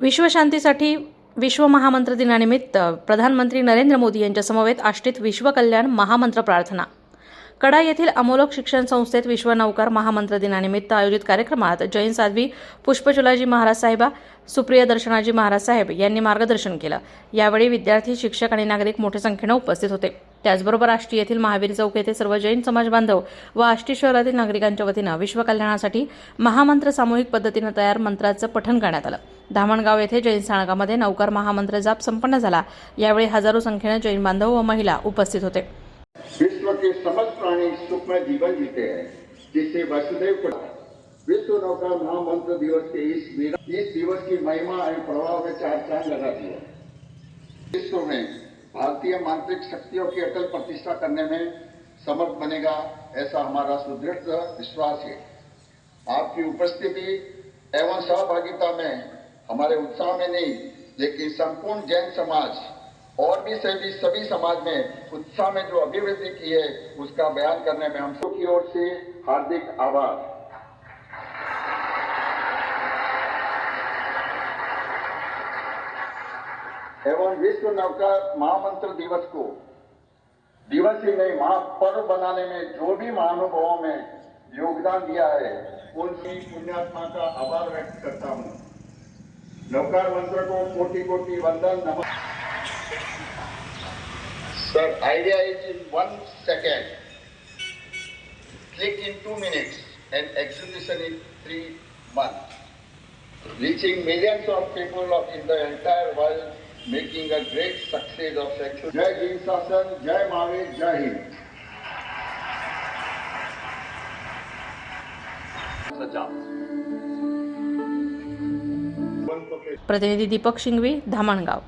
विश्वशांतीसाठी विश्व महामंत्र दिनानिमित्त प्रधानमंत्री नरेंद्र मोदी यांच्या समवेत आष्टीत विश्वकल्याण महामंत्र प्रार्थना. कडा येथील अमोलक शिक्षण संस्थेत विश्व नौकार महामंत्र दिनानिमित्त आयोजित कार्यक्रमात जैन साध्वी पुष्पचुलाजी महाराज साहेबा सुप्रिया दर्शनाजी महाराज साहेब यांनी मार्गदर्शन केलं. यावेळी विद्यार्थी शिक्षक आणि नागरिक मोठ्या संख्येनं उपस्थित होते. त्याचबरोबर आष्टी येथील महावीर चौक येथे सर्व जैन समाज बांधव व आष्टी शहरातील नागरिकांच्या वतीनं विश्व कल्याणासाठी महामंत्र सामूहिक पद्धतीनं तयार मंत्राचं पठण करण्यात आलं. धामणगाव येथे जैन स्थानकामध्ये नौकार महामंत्र जाप संपन्न झाला. यावेळी हजारो संख्येनं जैन बांधव व महिला उपस्थित होते. विश्व के समस्त प्राणी सुखमय जीवन जीते हैं जिससे वसुदेव विश्व नौका महामंत्र दिवस के इस इस दिवस की महिमा और प्रभाव में चार चाँद लगाती है। विश्व में भारतीय मांत्रिक शक्तियों की अटल प्रतिष्ठा करने में समर्थ बनेगा, ऐसा हमारा सुदृढ़ विश्वास है। आपकी उपस्थिति एवं सहभागिता में हमारे उत्साह में नहीं, लेकिन संपूर्ण जैन समाज और भी सभी सभी समाज में उत्साह में जो अभिवृद्धि की है, उसका बयान करने में हम सब की ओर से हार्दिक आभार। एवं विश्व नौका महामंत्र दिवस को दिवस ही नहीं, महापर्व बनाने में जो भी महानुभवों में योगदान दिया है, उनकी पुण्यात्मा का आभार व्यक्त करता हूँ। નૌકાર kar કોટી કોટી 40 નમ sir idea idea is in one second, click in two minutes and exhibition in three months, reaching millions of people in the entire world, making a great success of sexual. Jai Jin Sasan, Jai Mahavir, Jai Hind. Sajam. प्रतिनिधी दीपक शिंगवी धामणगाव.